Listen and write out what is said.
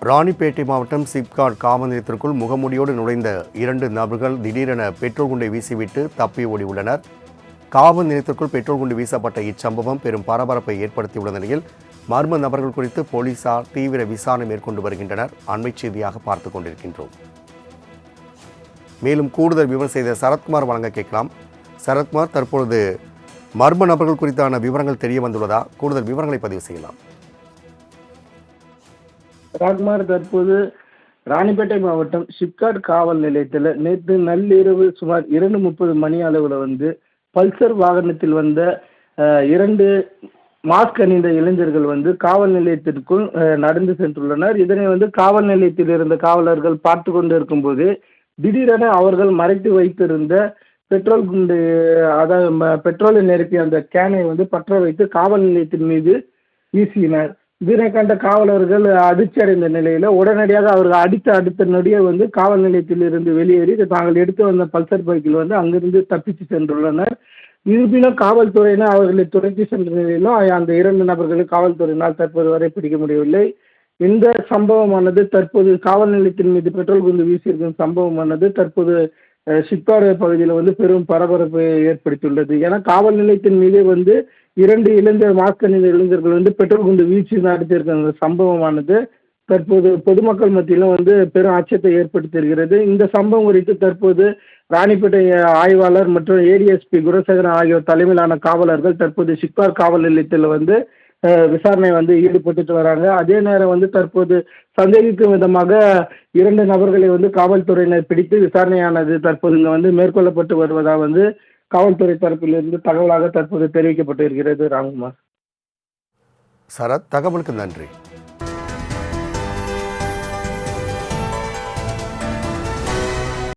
ராணிப்பேட்டை மாவட்டம் சிப்காட் காமநிலையத்திற்குள் நிலையத்திற்குள் முகமூடியோடு நுழைந்த இரண்டு நபர்கள் திடீரென பெட்ரோல் குண்டை வீசிவிட்டு தப்பி ஓடி உள்ளனர் காவல் நிலையத்திற்குள் பெட்ரோல் குண்டு வீசப்பட்ட இச்சம்பவம் பெரும் பரபரப்பை ஏற்படுத்தியுள்ள நிலையில் மர்ம நபர்கள் குறித்து போலீசார் தீவிர விசாரணை மேற்கொண்டு வருகின்றனர். அண்மைச் செய்தியாக பார்த்துக் கொண்டிருக்கின்றோம். மேலும் கூடுதல் விவரம் செய்த சரத்குமார் வழங்க கேட்கலாம். சரத்குமார் தற்பொழுது மர்ம நபர்கள் குறித்தான விவரங்கள் தெரிய வந்துள்ளதா? கூடுதல் விவரங்களை பதிவு செய்யலாம். ராக்மார் தற்போது ராணிப்பேட்டை மாவட்டம் சிப்காட் காவல் நிலையத்தில் நேற்று நள்ளிரவு சுமார் இரண்டு முப்பது மணி அளவில் வந்து பல்சர் வாகனத்தில் வந்த இரண்டு மாஸ்க் அணிந்த இளைஞர்கள் வந்து காவல் நிலையத்திற்குள் நடந்து சென்றுள்ளனர். இதனை வந்து காவல் நிலையத்தில் இருந்த காவலர்கள் பார்த்து கொண்டு இருக்கும்போது திடீரென அவர்கள் மறைத்து வைத்திருந்த பெட்ரோல் குண்டு அதாவது பெட்ரோலை நிரப்பிய அந்த கேனை வந்து பற்ற வைத்து காவல் நிலையத்தின் மீது வீசினர். இதனை கண்ட காவலர்கள் அதிர்ச்சி அடைந்த நிலையில உடனடியாக அவர்கள் அடித்த அடுத்த நொடியே வந்து காவல் நிலையத்தில் இருந்து வெளியேறி தாங்கள் எடுத்து வந்த பல்சர் பைக்கில் வந்து அங்கிருந்து தப்பித்து சென்றுள்ளனர். இருப்பினும் காவல்துறையினர் அவர்களை துரத்தி சென்ற நிலையிலும் அந்த இரண்டு நபர்களை காவல்துறையினால் தற்போது வரை பிடிக்க முடியவில்லை. இந்த சம்பவமானது தற்போது காவல் நிலையத்தின் மீது பெட்ரோல் குண்டு வீசியிருக்கும் சம்பவமானது தற்போது அஹ், சிப்பாறு பகுதியில் வந்து பெரும் பரபரப்பு ஏற்படுத்தியுள்ளது. ஏன்னா காவல் நிலையத்தின் மீது வந்து இரண்டு இளைஞர் மாஸ்க் அணிந்த இளைஞர்கள் வந்து பெட்ரோல் குண்டு வீச்சு நடத்தியிருக்க அந்த சம்பவமானது தற்போது பொதுமக்கள் மத்தியிலும் வந்து பெரும் அச்சத்தை ஏற்படுத்தியிருக்கிறது இந்த சம்பவம் குறித்து தற்போது ராணிப்பேட்டை ஆய்வாளர் மற்றும் ஏடிஎஸ்பி குணசேகரன் ஆகியோர் தலைமையிலான காவலர்கள் தற்போது சிப்பார் காவல் நிலையத்தில் வந்து விசாரணை வந்து ஈடுபட்டுட்டு வராங்க. அதே நேரம் வந்து தற்போது சந்தேகிக்கும் விதமாக இரண்டு நபர்களை வந்து காவல்துறையினர் பிடித்து விசாரணையானது தற்போது இங்கே வந்து மேற்கொள்ளப்பட்டு வருவதாக வந்து காவல்துறை தரப்பிலிருந்து தகவலாக தற்போது தெரிவிக்கப்பட்டு இருக்கிறது ராம்குமார். சரத் தகவலுக்கு நன்றி.